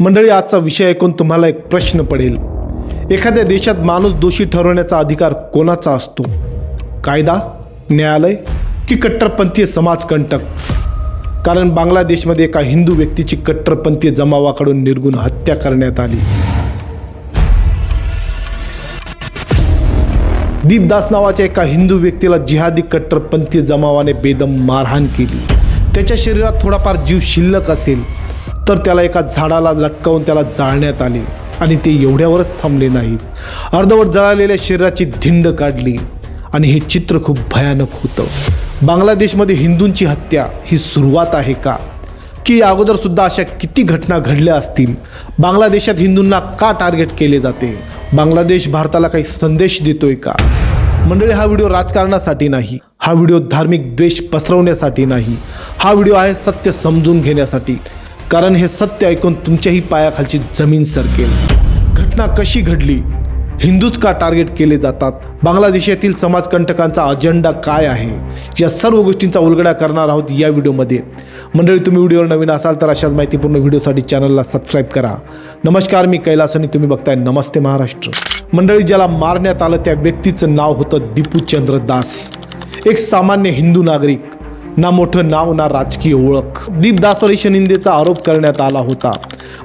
मंडळी आजचा विषय ऐकून तुम्हाला एक प्रश्न पडेल. एखाद्या देशात माणूस दोषी ठरवण्याचा अधिकार कोणाचा असतो? कायदा न्यायालय की कट्टरपंथीय समाजकंटक? कारण बांगलादेशमध्ये एका हिंदू व्यक्तीची कट्टरपंथीय जमावाकडून निर्गुण हत्या करण्यात आली. दीपदास नावाच्या एका हिंदू व्यक्तीला जिहादी कट्टरपंथी जमावाने बेदम मारहाण केली. त्याच्या शरीरात थोडाफार जीव शिल्लक असेल तर त्याला एका झाडाला लटकावून त्याला जाळण्यात आले आणि ते एवढ्यावरच थांबले नाहीत. अर्धवट जळालेल्या शरीराची धिंड काढली आणि हे चित्र खूप भयानक होतं. बांगलादेशमध्ये हिंदूंची हत्या ही सुरुवात आहे का? की अगोदरसुद्धा अगोदर सुद्धा अशा किती घटना घडल्या असतील? बांगलादेशात हिंदूंना का टार्गेट केले जाते? बांगलादेश भारताला काही संदेश देतोय का? मंडळी हा व्हिडिओ राजकारणासाठी नाही. हा व्हिडिओ धार्मिक द्वेष पसरवण्यासाठी नाही. हा व्हिडिओ आहे सत्य समजून घेण्यासाठी. कारण हे सत्य ऐकून तुमच्याही पायाखालची जमीन सरकेल. घटना कशी घडली? हिंदूच का टार्गेट केले जातात? बांगलादेशातील समाजकंटकांचा अजेंडा काय आहे? या सर्व गोष्टींचा उलगडा करणार आहोत या व्हिडिओमध्ये. मंडळी तुम्ही व्हिडिओवर नवीन असाल तर अशाच माहितीपूर्ण व्हिडिओसाठी चॅनलला सबस्क्राईब करा. नमस्कार मी कैलास आणि तुम्ही बघताय नमस्ते महाराष्ट्र. मंडळी ज्याला मारण्यात आलं त्या व्यक्तीचं नाव होतं दीपूचंद्र दास. एक सामान्य हिंदू नागरिक. ना मोठं नाव ना राजकीय ओळख. दीपदासवर निंदेचा आरोप करण्यात आला होता.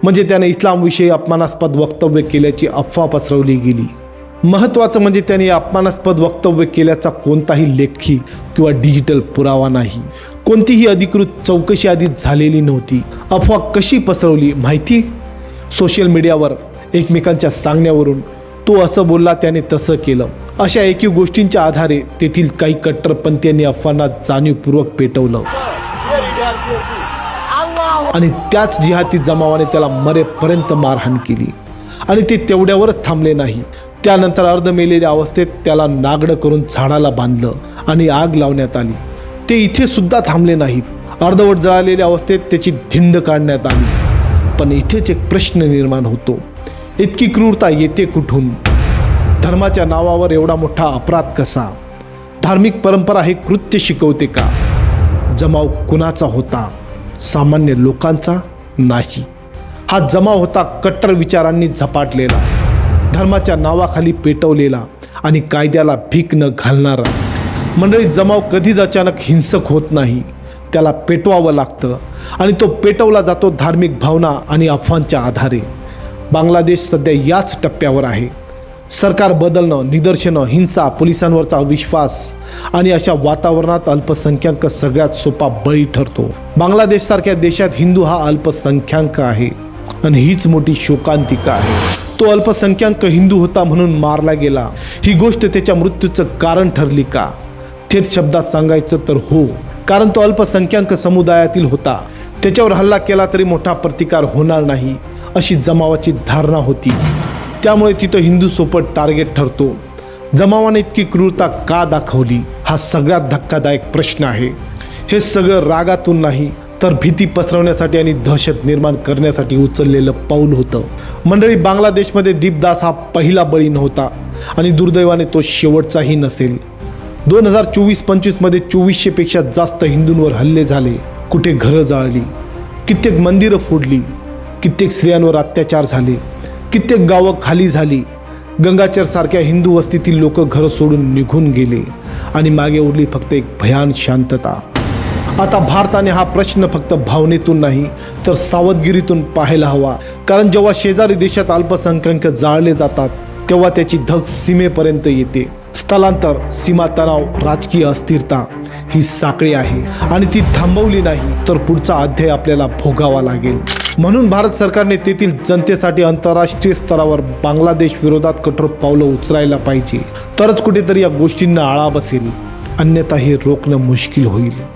म्हणजे त्याने इस्लामविषयी अपमानास्पद वक्तव्य केल्याची अफवा पसरवली गेली. महत्त्वाचं म्हणजे त्याने अपमानास्पद वक्तव्य केल्याचा कोणताही लेखी किंवा डिजिटल पुरावा नाही. कोणतीही अधिकृत चौकशी आधीच झालेली नव्हती. अफवा कशी पसरवली माहिती? सोशल मीडियावर एकमेकांच्या सांगण्यावरून तो असं बोलला त्याने तसं केलं. अशा एकही गोष्टींच्या आधारे तेथील काही कट्टरपंथीयांनी अफवांना जाणीवपूर्वक पेटवलं. आणि त्याच जिहाती जमावाने त्याला मरेपर्यंत मारहाण केली. आणि ते तेवढ्यावरच थांबले नाही. त्यानंतर अर्ध मेलेल्या अवस्थेत त्याला नागडं करून झाडाला बांधलं आणि आग लावण्यात आली. ते इथे सुद्धा थांबले नाहीत. अर्धवट जळालेल्या अवस्थेत त्याची धिंड काढण्यात आली. पण इथेच एक प्रश्न निर्माण होतो. इतकी क्रूरता येते कुठून? धर्माच्या नावावर एवढा मोठा अपराध कसा? धार्मिक परंपरा हे कृत्य शिकवते का? जमाव कुणाचा होता? सामान्य लोकांचा नाही. हा जमाव होता कट्टर विचारांनी झपाटलेला धर्माच्या नावाखाली पेटवलेला आणि कायद्याला भीक न घालणारा. मंडळी जमाव कधीच अचानक हिंसक होत नाही. त्याला पेटवावं लागतं आणि तो पेटवला जातो धार्मिक भावना आणि अफवांच्या आधारे. बांगलादेश सध्या याच टप्प्यावर आहे. सरकार बदलणं निदर्शनं हिंसा पोलिसांवरचा अविश्वास आणि अशा वातावरणात अल्पसंख्याक सगळ्यात सोपा बळी ठरतो. बांगलादेशसारख्या देशात हिंदू हा अल्पसंख्याक आहे आणि हीच मोठी शोकांतिका आहे. तो अल्पसंख्याक हिंदू होता म्हणून मारला गेला. ही गोष्ट त्याच्या मृत्यूचं कारण ठरली का? थेट शब्दात सांगायचं तर हो कारण तो अल्पसंख्याक समुदायातील होता. त्याच्यावर हल्ला केला तरी मोठा प्रतिकार होणार नाही अशी जमावाची धारणा होती. त्यामुळे तिथं हिंदूसोबत टार्गेट ठरतो. जमावाने इतकी क्रूरता का दाखवली? हा सगळ्यात धक्कादायक प्रश्न आहे. हे सगळं रागातून नाही तर भीती पसरवण्यासाठी आणि दहशत निर्माण करण्यासाठी उचललेलं पाऊल होतं. मंडळी बांगलादेशमध्ये दीपदास हा पहिला बळी नव्हता आणि दुर्दैवाने तो शेवटचाही नसेल. दोन हजार चोवीस पंचवीसमध्ये चोवीसशेपेक्षा जास्त हिंदूंवर हल्ले झाले कुठे घरं जाळली कित्येक मंदिरं फोडली कित्येक स्त्रियांवर अत्याचार झाले. कित्येक गावं खाली झाली. गंगाचर सारख्या हिंदू वस्तीतील लोक घरं सोडून निघून गेले आणि मागे उरली फक्त एक भयान शांतता. आता भारताने हा प्रश्न फक्त भावनेतून नाही तर सावधगिरीतून पाहायला हवा. कारण जेव्हा शेजारी देशात अल्पसंख्याक जाळले जातात तेव्हा त्याची धग सीमेपर्यंत येते. स्थलांतर सीमा तणाव राजकीय अस्थिरता ही साखळी आहे. आणि ती थांबवली नाही तर पुढचा अध्याय आपल्याला भोगावा लागेल. म्हणून भारत सरकारने तेथील जनतेसाठी आंतरराष्ट्रीय स्तरावर बांगलादेश विरोधात कठोर पावलं उचलायला पाहिजे. तरच कुठेतरी या गोष्टींना आळा बसेल. अन्यथा हे रोखणं मुश्किल होईल.